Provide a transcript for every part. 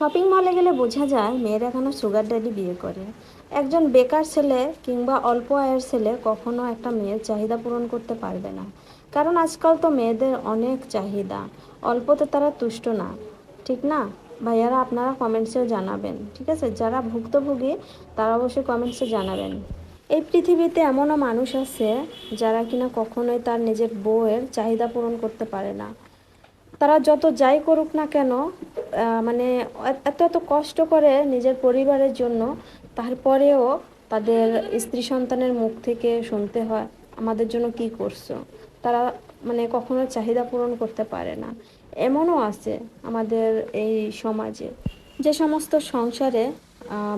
Shopping মলে গেলে বোঝা যায় মেয়েরা এখনও সুগার ড্যাডি বিয়ে করে। একজন বেকার ছেলে কিংবা অল্প আয়ের ছেলে কখনো একটা মেয়ের চাহিদা পূরণ করতে পারবে না। কারণ আজকাল তো মেয়েদের অনেক চাহিদা, অল্পতে তারা তুষ্ট না। ঠিক না? ভাইয়ারা আপনারা কমেন্টসেও জানাবেন, ঠিক আছে? যারা ভুক্তভোগী, তারা অবশ্যই কমেন্টসে জানাবেন। এই পৃথিবীতে এমনও মানুষ আছে যারা কিনা কখনোই তার নিজের বউয়ের চাহিদা পূরণ করতে পারে না। তারা যত যাই করুক না কেন মানে এত এত কষ্ট করে নিজের পরিবারের জন্য তারপরেও তাদের স্ত্রী সন্তানের মুখ থেকে শুনতে হয়, আমাদের জন্য কি করছ? তারা মানে কখনো চাহিদা পূরণ করতে পারে না। এমনও আছে আমাদের এই সমাজে। যে সমস্ত সংসারে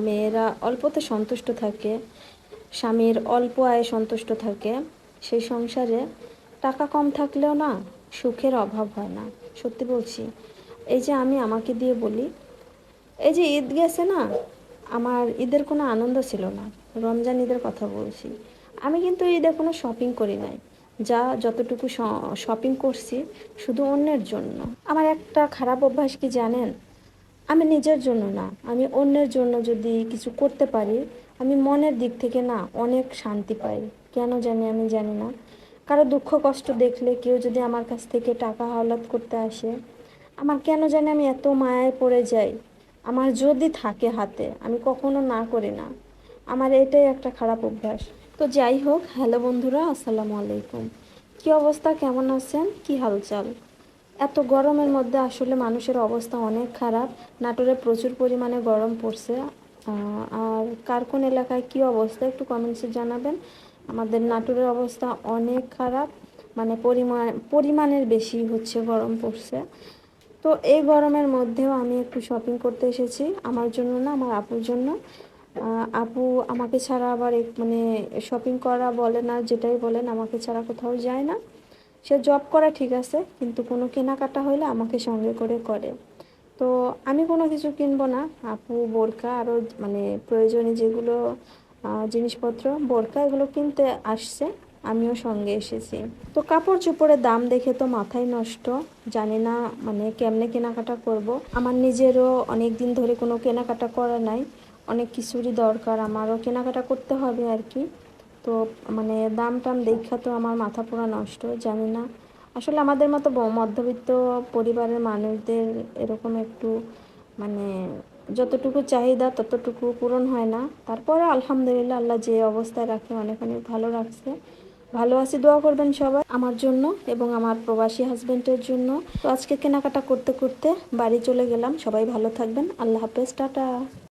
মেয়েরা অল্পতে সন্তুষ্ট থাকে, স্বামীর অল্প আয়ে সন্তুষ্ট থাকে, সেই সংসারে টাকা কম থাকলেও না, সুখের অভাব হয় না। সত্যি বলছি। এই যে আমি আমাকে দিয়ে বলি, এই যে ঈদ গেছে না, আমার ঈদের কোনো আনন্দ ছিল না। রমজান ঈদের কথা বলছি। আমি কিন্তু ঈদে কোনো শপিং করি নাই। যা যতটুকু শপিং করছি, শুধু অন্যের জন্য। আমার একটা খারাপ অভ্যাস কি জানেন? আমি নিজের জন্য না। আমি অন্যের জন্য যদি কিছু করতে পারি, আমি মনের দিক থেকে না অনেক শান্তি পাই। কেন জানি আমি জানি না। কারও দুঃখ, কষ্ট দেখলে কেউ যদি আমার কাছ থেকে টাকা হাওলাত করতে আসে, আমার কেন জানি আমি এত মায়ায় পড়ে যাই। আমার যদি থাকে হাতে, আমি কখনো না করি না। আমার এটাই একটা খারাপ অভ্যাস। তো যাই হোক, হ্যালো বন্ধুরা, আসসালামু আলাইকুম। কি অবস্থা? কেমন আছেন? কি হালচাল? এত গরমের মধ্যে আসলে মানুষের অবস্থা অনেক খারাপ। নাটোরে প্রচুর পরিমাণে গরম পড়ছে। আর কার কোন এলাকায় কি অবস্থা একটু কমেন্টসে জানাবেন। আমাদের নাটোরের অবস্থা অনেক খারাপ মানে পরিমাণ, পরিমাণের বেশি হচ্ছে, গরম পড়ছে। তো এই গরমের মধ্যেও আমি একটু শপিং করতে এসেছি, আমার জন্য না, আমার আপুর জন্য। আপু আমাকে ছাড়া আবার মানে শপিং করা বলেন আর যেটাই বলেন, আমাকে ছাড়া কোথাও যায় না। সে জব করা ঠিক আছে, কিন্তু কোনো কেনাকাটা হলে আমাকে সঙ্গে করে করে। তো আমি কোনো কিছু কিনবো না, আপু, বোরকা আরও মানে প্রয়োজনে যেগুলো জিনিসপত্র, বোরকা, এগুলো কিনতে আসছে। আমিও সঙ্গে এসেছি। তো কাপড় চোপড়ের দাম দেখে তো মাথায় নষ্ট। জানি না মানে কেমনে কেনাকাটা করব। আমার নিজেরও অনেক দিন ধরে কোনো কেনাকাটা করা নাই। অনেক কিছুরই দরকার। আমারও কেনাকাটা করতে হবে আর কি। তো মানে দাম টাম দেখা তো আমার মাথা পুরো নষ্ট, জানি না। আসলে আমাদের মতো মধ্যবিত্ত পরিবারের মানুষদের এরকম একটু মানে যতটুকু চাহিদা ততটুকু পূরণ হয় না। তারপরে আলহামদুলিল্লাহ আল্লাহ যে অবস্থায় রাখে অনেক অনেক ভালো রাখছে। ভালো আছি, দোয়া করবেন সবাই আমার জন্য এবং আমার প্রবাসী হাজবেন্ডের জন্য। তো আজকে কেনাকাটা করতে করতে বাড়ি চলে গেলাম। সবাই ভালো থাকবেন। আল্লাহ হাফেজ, টাটা।